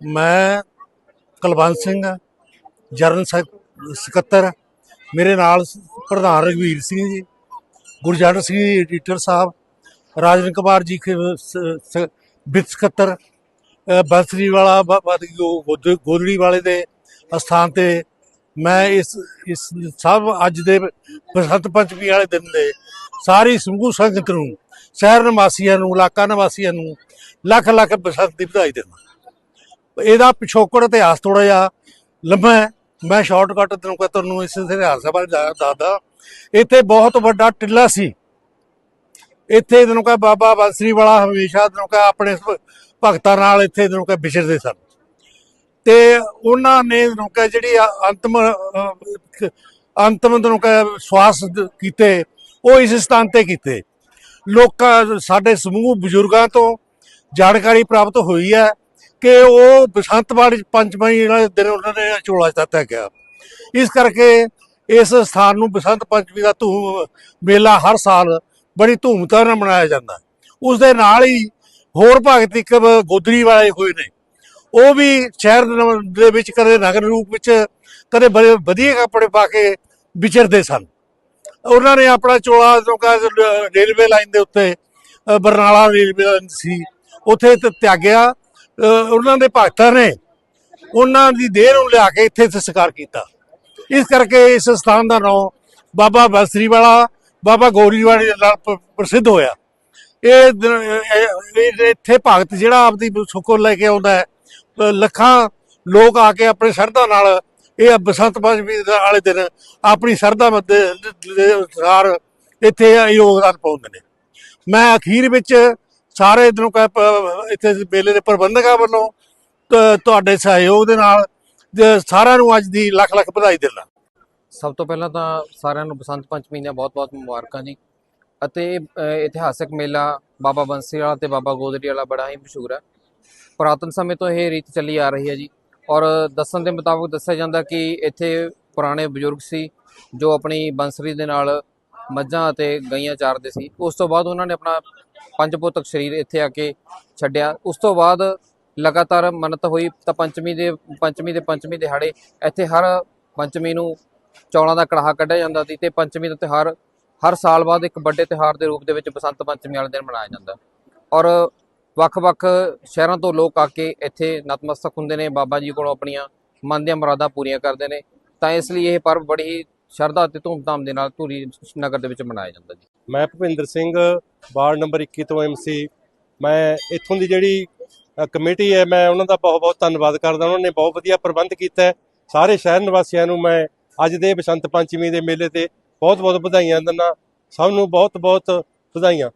ਮੈਂ ਕੁਲਵੰਤ ਸਿੰਘ ਜਰਨ ਸੈਕ- ਸਕੱਤਰ ਮੇਰੇ ਨਾਲ ਪ੍ਰਧਾਨ ਰਘਵੀਰ ਸਿੰਘ ਜੀ ਗੁਰਜੰਟ ਸਿੰਘ ਜੀ ਐਡੀਟਰ ਸਾਹਿਬ ਰਾਜਨ ਕੁਮਾਰ ਜੀ ਕੇ ਸ- ਸ- ਵਿੱਤ ਸਕੱਤਰ ਅ, ਵਾਲਾ ਗੋਦ- ਗੋਦੜੀ ਵਾਲੇ ਦੇ ਅਸਥਾਨ ਤੇ ਮੈਂ ਇਸ ਇਸ ਸਭ ਅੱਜ ਦੇ ਬਸੰਤ ਪੰਚਮੀ ਵਾਲੇ ਦਿਨ ਦੇ ਸਾਰੀ ਸਮੂਹ ਸੰਗਤ ਨੂੰ ਸ਼ਹਿਰ ਨਿਵਾਸੀਆਂ ਨੂੰ ਇਲਾਕਾ ਨਿਵਾਸੀਆਂ ਨੂੰ ਲੱਖ ਲੱਖ ਬਸੰਤ ਦੀ ਵਧਾਈ ਦਿੰਦਾ ਇਹਦਾ ਪਿਛੋਕੜ ਇਤਿਹਾਸ ਥੋੜਾ ਜਿਹਾ ਲੰਮਾ ਹੈ। ਮੈਂ ਸ਼ਾਰਟਕਟ ਤੈਨੂੰ ਕਹ ਤੁਹਾਨੂੰ ਇਸ ਇਤਿਹਾਸ ਬਾਰੇ ਦੱਸਦਾ। ਇੱਥੇ ਬਹੁਤ ਵੱਡਾ ਟਿੱਲਾ ਸੀ। ਇੱਥੇ ਤੈਨੂੰ ਕਹ, ਬਾਬਾ ਬਾਂਸਰੀ ਵਾਲਾ ਹਮੇਸ਼ਾ ਤੈਨੂੰ ਕਹ, ਆਪਣੇ ਭਗਤਾਂ ਨਾਲ ਇੱਥੇ ਤੈਨੂੰ ਕਹ ਵਿਚਰਦੇ ਸਨ। ਤੇ ਉਹਨਾਂ ਨੇ ਤੈਨੂੰ ਕਹ, ਜਿਹੜੀ ਅੰਤਮ ਅੰਤਮ ਤੈਨੂੰ ਕਹ, ਸਵਾਸ ਕੀਤੇ, ਉਹ ਇਸ ਸਥਾਨ ਤੇ ਕੀਤੇ। ਲੋਕਾਂ, ਸਾਡੇ ਸਮੂਹ ਬਜ਼ੁਰਗਾਂ ਤੋਂ ਜਾਣਕਾਰੀ ਪ੍ਰਾਪਤ ਹੋਈ ਹੈ। ਕਿ ਉਹ ਬਸੰਤਵਾੜ ਪੰਚਮੀ ਵਾਲੇ ਦਿਨ ਉਹਨਾਂ ਨੇ ਚੋਲਾ ਚਾਤਿਆ ਗਿਆ ਇਸ ਕਰਕੇ ਇਸ ਸਥਾਨ ਨੂੰ ਬਸੰਤ ਪੰਚਮੀ ਦਾ ਧੂਮ ਮੇਲਾ ਹਰ ਸਾਲ ਬੜੀ ਧੂਮਧਾਮ ਨਾਲ ਮਨਾਇਆ ਜਾਂਦਾ। ਹੈ। ਉਸ ਦੇ ਨਾਲ ਹੀ ਹੋਰ ਭਗਤ ਇੱਕ ਗੋਦਰੀ ਵਾਲੇ ਹੋਏ ਨੇ। ਉਹ ਵੀ ਸ਼ਹਿਰ ਦੇ ਵਿੱਚ ਕਦੇ ਨਗਰ ਰੂਪ ਵਿੱਚ ਕਦੇ ਬੜੇ ਵਧੀਆ ਕੱਪੜੇ ਪਾ ਕੇ ਵਿਚਰਦੇ ਸਨ। ਉਹਨਾਂ ਨੇ ਆਪਣਾ ਚੋਲਾ ਜੋ ਕਿ ਰੇਲਵੇ ਲਾਈਨ ਦੇ ਉੱਤੇ ਬਰਨਾਲਾ ਰੇਲਵੇ ਲਾਈਨ ਸੀ, ਉੱਥੇ ਤਿਆਗਿਆ। ਉਹਨਾਂ ਦੇ ਭਗਤਾਂ ਨੇ ਉਹਨਾਂ ਦੀ ਦੇਹ ਨੂੰ ਲਿਆ ਕੇ ਇੱਥੇ ਸੰਸਕਾਰ ਕੀਤਾ। ਇਸ ਕਰਕੇ ਇਸ ਸਥਾਨ ਦਾ ਨਾਮ ਬਾਬਾ ਬਸਰੀ ਵਾਲਾ ਬਾਬਾ ਗੋਰੀ ਵਾਲੇ ਨਾਲ ਪ੍ਰਸਿੱਧ ਹੋਇਆ। ਇਹ ਇੱਥੇ ਭਗਤ ਜਿਹੜਾ ਆਪਦੀ ਸੁੱਕੋ ਲੈ ਕੇ ਆਉਂਦਾ ਹੈ ਲੱਖਾਂ ਲੋਕ ਆ ਕੇ ਆਪਣੇ ਸ਼ਰਧਾ ਨਾਲ ਇਹ ਬਸੰਤ ਪੰਚਮੀ ਵਾਲੇ ਦਿਨ ਆਪਣੀ ਸ਼ਰਧਾ ਦੇ ਅਨੁਸਾਰ ਇੱਥੇ ਯੋਗਦਾਨ ਪਾਉਂਦੇ ਨੇ। ਮੈਂ ਅਖੀਰ ਵਿੱਚ ਸਾਰੇ ਦਿਨੋਂ ਕਹ ਇੱਥੇ ਮੇਲੇ ਦੇ ਪ੍ਰਬੰਧਕਾਂ ਵੱਲੋਂ ਤੁਹਾਡੇ ਸਹਿਯੋਗ ਦੇ ਨਾਲ ਸਾਰਿਆਂ ਨੂੰ ਅੱਜ ਦੀ ਲੱਖ ਲੱਖ ਵਧਾਈ ਦਿੰਦਾ। ਸਭ ਤੋਂ ਪਹਿਲਾਂ ਤਾਂ ਸਾਰਿਆਂ ਨੂੰ ਬਸੰਤ ਪੰਚਮੀ ਦੀਆਂ ਬਹੁਤ-ਬਹੁਤ ਮੁਬਾਰਕਾਂ ਜੀ। ਅਤੇ ਇਹ, ਇਤਿਹਾਸਕ ਮੇਲਾ ਬਾਬਾ ਬੰਸੀ ਵਾਲਾ ਤੇ ਬਾਬਾ ਗੋਦਰੀ ਵਾਲਾ ਬੜਾ ਹੀ ਮਸ਼ਹੂਰ ਹੈ। ਪੁਰਾਤਨ ਸਮੇਂ ਤੋਂ ਇਹ ਰੀਤ ਚੱਲੀ ਆ ਰਹੀ ਹੈ ਜੀ। ਔਰ ਦੱਸਣ ਦੇ ਮੁਤਾਬਕ ਦੱਸਿਆ ਜਾਂਦਾ ਕਿ ਇੱਥੇ ਪੁਰਾਣੇ ਬਜ਼ੁਰਗ ਸੀ ਜੋ ਆਪਣੀ ਬੰਸਰੀ ਦੇ ਨਾਲ ਮੱਝਾਂ ਅਤੇ ਗਈਆਂ ਚਾਰਦੇ ਸੀ। ਉਸ ਤੋਂ ਬਾਅਦ ਉਹਨਾਂ ਨੇ ਆਪਣਾ ਪੰਜ ਪੁੱਤਕ ਸਰੀਰ ਇੱਥੇ ਆ ਕੇ ਛੱਡਿਆ। ਉਸ ਤੋਂ ਬਾਅਦ ਲਗਾਤਾਰ ਮੰਨਤ ਹੋਈ ਤਾਂ ਪੰਚਮੀ ਦੇ ਪੰਚਮੀ ਦੇ, ਪੰਚਮੀ ਦਿਹਾੜੇ ਇੱਥੇ ਹਰ ਪੰਚਮੀ ਨੂੰ ਚੌਲਾਂ ਦਾ ਕੜਾਹਾ ਕੱਢਿਆ ਜਾਂਦਾ ਸੀ ਤੇ ਪੰਚਮੀ ਦਾ ਤਿਉਹਾਰ ਹਰ ਸਾਲ ਬਾਅਦ ਇੱਕ ਵੱਡੇ ਤਿਉਹਾਰ ਦੇ ਰੂਪ ਦੇ ਵਿੱਚ ਬਸੰਤ ਪੰਚਮੀ ਵਾਲੇ ਦਿਨ ਮਨਾਇਆ ਜਾਂਦਾ। ਔਰ ਵੱਖ-ਵੱਖ ਸ਼ਹਿਰਾਂ ਤੋਂ ਲੋਕ ਆ ਕੇ ਇੱਥੇ ਨਤਮਸਤਕ ਹੁੰਦੇ ਨੇ। ਬਾਬਾ ਜੀ ਕੋਲੋਂ ਆਪਣੀਆਂ ਮਨ ਦੀਆਂ ਮੁਰਾਦਾਂ ਪੂਰੀਆਂ ਕਰਦੇ ਨੇ। ਤਾਂ ਇਸ ਲਈ ਇਹ ਪਰਬ ਬੜੀ ਹੀ ਸ਼ਰਧਾ ਅਤੇ ਧੂਮਧਾਮ ਦੇ ਨਾਲ ਧੂਰੀ ਨਗਰ ਦੇ ਵਿੱਚ ਮਨਾਇਆ ਜਾਂਦਾ ਜੀ। ਮੈਂ ਭੁਪਿੰਦਰ ਸਿੰਘ, ਵਾਰਡ ਨੰਬਰ 21 ਤੋਂ ਐਮਸੀ ਮੈਂ ਇੱਥੋਂ ਦੀ ਜਿਹੜੀ ਕਮੇਟੀ ਹੈ, ਮੈਂ ਉਹਨਾਂ ਦਾ ਬਹੁਤ ਬਹੁਤ ਧੰਨਵਾਦ ਕਰਦਾ। ਉਹਨਾਂ ਨੇ ਬਹੁਤ ਵਧੀਆ ਪ੍ਰਬੰਧ ਕੀਤਾ ਹੈ। ਸਾਰੇ ਸ਼ਹਿਰ ਨਿਵਾਸੀਆਂ ਨੂੰ ਮੈਂ ਅੱਜ ਦੇ ਬਸੰਤ ਪੰਚਮੀ ਦੇ ਮੇਲੇ ਤੇ ਬਹੁਤ ਬਹੁਤ ਵਧਾਈਆਂ ਦਿੰਦਾ। ਸਭ ਨੂੰ ਬਹੁਤ ਬਹੁਤ ਵਧਾਈਆਂ।